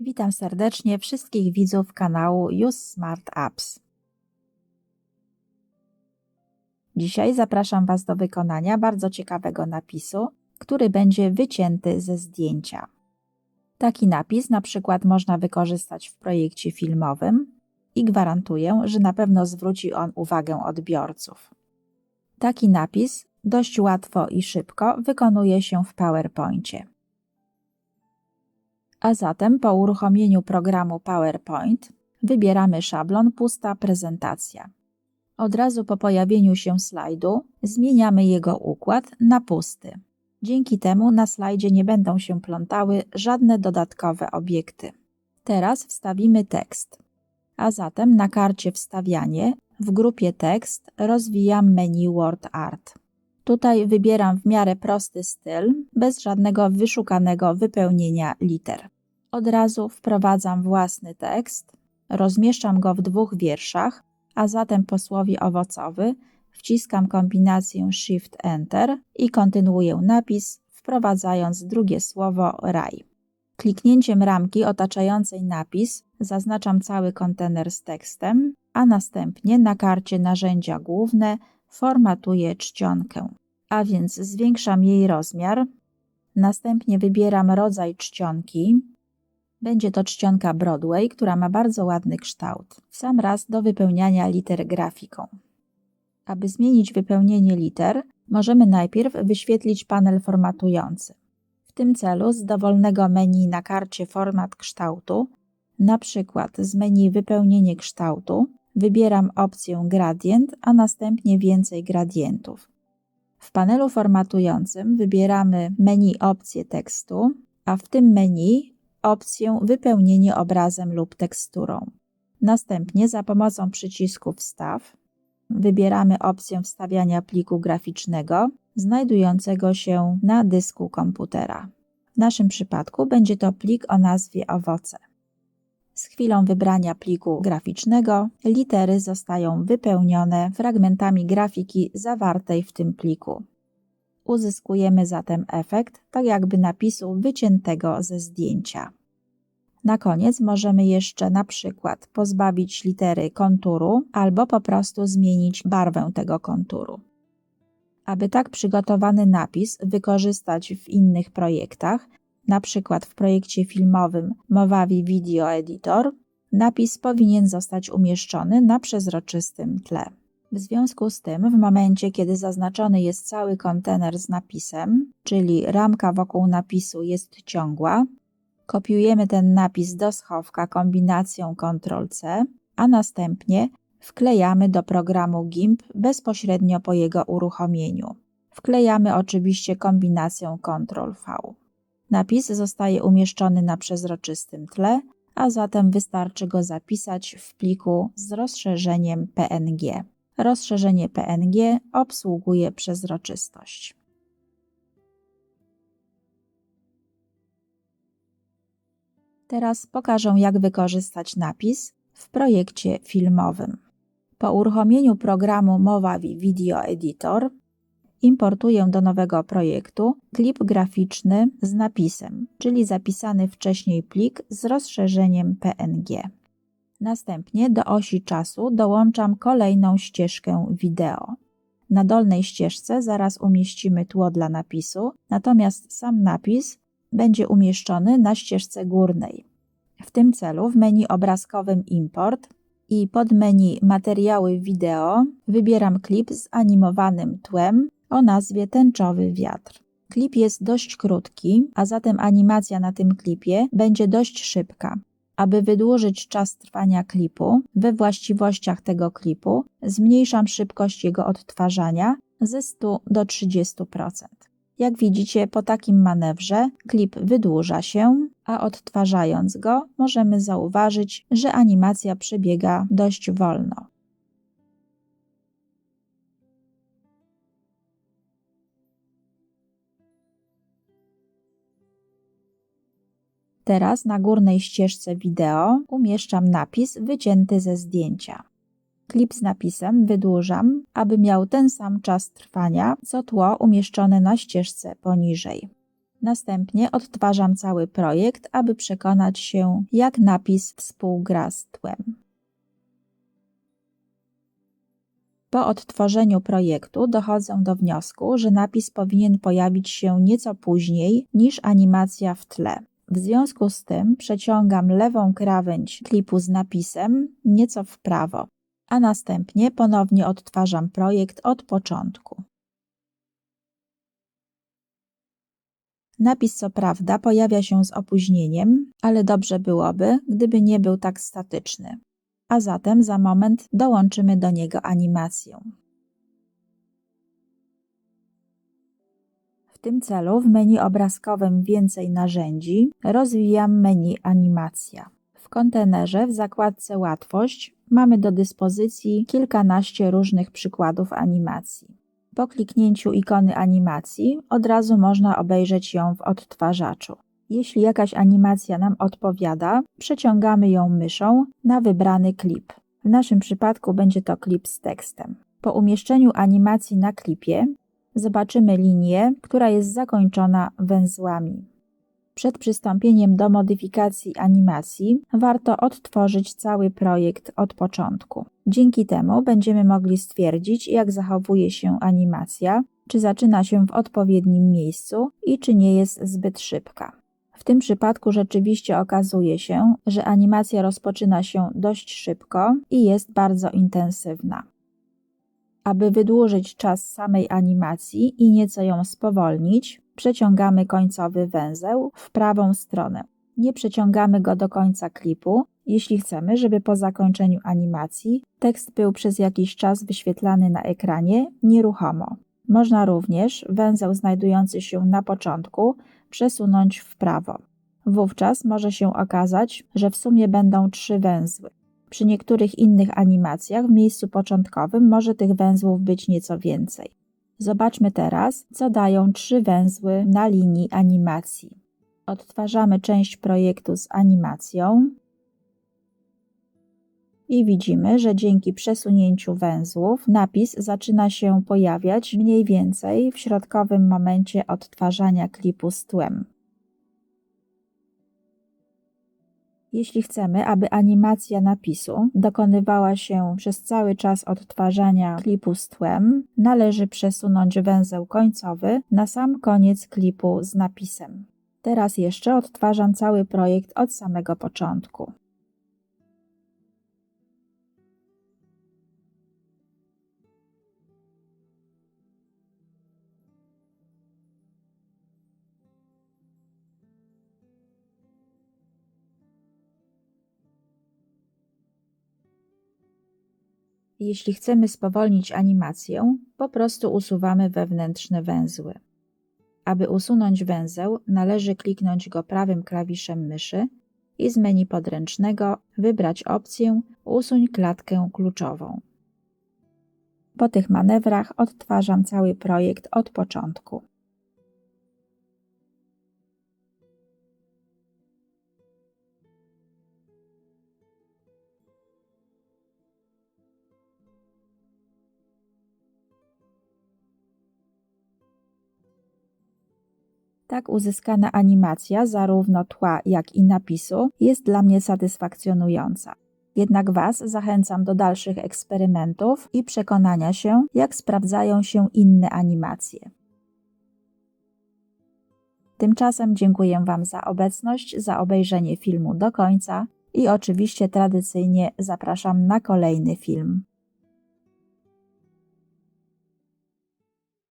Witam serdecznie wszystkich widzów kanału Use Smart Apps. Dzisiaj zapraszam Was do wykonania bardzo ciekawego napisu, który będzie wycięty ze zdjęcia. Taki napis na przykład można wykorzystać w projekcie filmowym i gwarantuję, że na pewno zwróci on uwagę odbiorców. Taki napis dość łatwo i szybko wykonuje się w PowerPoincie. A zatem po uruchomieniu programu PowerPoint wybieramy szablon Pusta prezentacja. Od razu po pojawieniu się slajdu zmieniamy jego układ na pusty. Dzięki temu na slajdzie nie będą się plątały żadne dodatkowe obiekty. Teraz wstawimy tekst. A zatem na karcie Wstawianie w grupie Tekst rozwijam menu Word Art. Tutaj wybieram w miarę prosty styl, bez żadnego wyszukanego wypełnienia liter. Od razu wprowadzam własny tekst, rozmieszczam go w dwóch wierszach, a zatem po słowie owocowy wciskam kombinację Shift Enter i kontynuuję napis, wprowadzając drugie słowo raj. Kliknięciem ramki otaczającej napis zaznaczam cały kontener z tekstem, a następnie na karcie Narzędzia główne formatuję czcionkę, a więc zwiększam jej rozmiar. Następnie wybieram rodzaj czcionki. Będzie to czcionka Broadway, która ma bardzo ładny kształt. W sam raz do wypełniania liter grafiką. Aby zmienić wypełnienie liter, możemy najpierw wyświetlić panel formatujący. W tym celu z dowolnego menu na karcie Format kształtu, na przykład z menu Wypełnienie kształtu, wybieram opcję Gradient, a następnie więcej gradientów. W panelu formatującym wybieramy menu Opcje tekstu, a w tym menu opcję Wypełnienie obrazem lub teksturą. Następnie za pomocą przycisku Wstaw wybieramy opcję wstawiania pliku graficznego znajdującego się na dysku komputera. W naszym przypadku będzie to plik o nazwie owoce. Z chwilą wybrania pliku graficznego litery zostają wypełnione fragmentami grafiki zawartej w tym pliku. Uzyskujemy zatem efekt, tak jakby napisu wyciętego ze zdjęcia. Na koniec możemy jeszcze na przykład pozbawić litery konturu albo po prostu zmienić barwę tego konturu. Aby tak przygotowany napis wykorzystać w innych projektach, na przykład w projekcie filmowym Movavi Video Editor, napis powinien zostać umieszczony na przezroczystym tle. W związku z tym, w momencie, kiedy zaznaczony jest cały kontener z napisem, czyli ramka wokół napisu jest ciągła, kopiujemy ten napis do schowka kombinacją Ctrl-C, a następnie wklejamy do programu GIMP bezpośrednio po jego uruchomieniu. Wklejamy oczywiście kombinacją Ctrl-V. Napis zostaje umieszczony na przezroczystym tle, a zatem wystarczy go zapisać w pliku z rozszerzeniem PNG. Rozszerzenie PNG obsługuje przezroczystość. Teraz pokażę, jak wykorzystać napis w projekcie filmowym. Po uruchomieniu programu Movavi Video Editor importuję do nowego projektu klip graficzny z napisem, czyli zapisany wcześniej plik z rozszerzeniem PNG. Następnie do osi czasu dołączam kolejną ścieżkę wideo. Na dolnej ścieżce zaraz umieścimy tło dla napisu, natomiast sam napis będzie umieszczony na ścieżce górnej. W tym celu w menu obrazkowym Import i pod menu Materiały wideo wybieram klip z animowanym tłem o nazwie Tęczowy wiatr. Klip jest dość krótki, a zatem animacja na tym klipie będzie dość szybka. Aby wydłużyć czas trwania klipu, we właściwościach tego klipu zmniejszam szybkość jego odtwarzania ze 100 do 30%. Jak widzicie, po takim manewrze klip wydłuża się, a odtwarzając go możemy zauważyć, że animacja przebiega dość wolno. Teraz na górnej ścieżce wideo umieszczam napis wycięty ze zdjęcia. Klip z napisem wydłużam, aby miał ten sam czas trwania, co tło umieszczone na ścieżce poniżej. Następnie odtwarzam cały projekt, aby przekonać się, jak napis współgra z tłem. Po odtworzeniu projektu dochodzę do wniosku, że napis powinien pojawić się nieco później niż animacja w tle. W związku z tym przeciągam lewą krawędź klipu z napisem nieco w prawo, a następnie ponownie odtwarzam projekt od początku. Napis co prawda pojawia się z opóźnieniem, ale dobrze byłoby, gdyby nie był tak statyczny. A zatem za moment dołączymy do niego animację. W tym celu w menu obrazkowym Więcej narzędzi rozwijam menu Animacja. W kontenerze w zakładce Łatwość mamy do dyspozycji kilkanaście różnych przykładów animacji. Po kliknięciu ikony animacji od razu można obejrzeć ją w odtwarzaczu. Jeśli jakaś animacja nam odpowiada, przeciągamy ją myszą na wybrany klip. W naszym przypadku będzie to klip z tekstem. Po umieszczeniu animacji na klipie zobaczymy linię, która jest zakończona węzłami. Przed przystąpieniem do modyfikacji animacji warto odtworzyć cały projekt od początku. Dzięki temu będziemy mogli stwierdzić, jak zachowuje się animacja, czy zaczyna się w odpowiednim miejscu i czy nie jest zbyt szybka. W tym przypadku rzeczywiście okazuje się, że animacja rozpoczyna się dość szybko i jest bardzo intensywna. Aby wydłużyć czas samej animacji i nieco ją spowolnić, przeciągamy końcowy węzeł w prawą stronę. Nie przeciągamy go do końca klipu, jeśli chcemy, żeby po zakończeniu animacji tekst był przez jakiś czas wyświetlany na ekranie nieruchomo. Można również węzeł znajdujący się na początku przesunąć w prawo. Wówczas może się okazać, że w sumie będą trzy węzły. Przy niektórych innych animacjach w miejscu początkowym może tych węzłów być nieco więcej. Zobaczmy teraz, co dają trzy węzły na linii animacji. Odtwarzamy część projektu z animacją i widzimy, że dzięki przesunięciu węzłów napis zaczyna się pojawiać mniej więcej w środkowym momencie odtwarzania klipu z tłem. Jeśli chcemy, aby animacja napisu dokonywała się przez cały czas odtwarzania klipu z tłem, należy przesunąć węzeł końcowy na sam koniec klipu z napisem. Teraz jeszcze odtwarzam cały projekt od samego początku. Jeśli chcemy spowolnić animację, po prostu usuwamy wewnętrzne węzły. Aby usunąć węzeł, należy kliknąć go prawym klawiszem myszy i z menu podręcznego wybrać opcję Usuń klatkę kluczową. Po tych manewrach odtwarzam cały projekt od początku. Tak uzyskana animacja, zarówno tła, jak i napisu, jest dla mnie satysfakcjonująca. Jednak Was zachęcam do dalszych eksperymentów i przekonania się, jak sprawdzają się inne animacje. Tymczasem dziękuję Wam za obecność, za obejrzenie filmu do końca i oczywiście tradycyjnie zapraszam na kolejny film.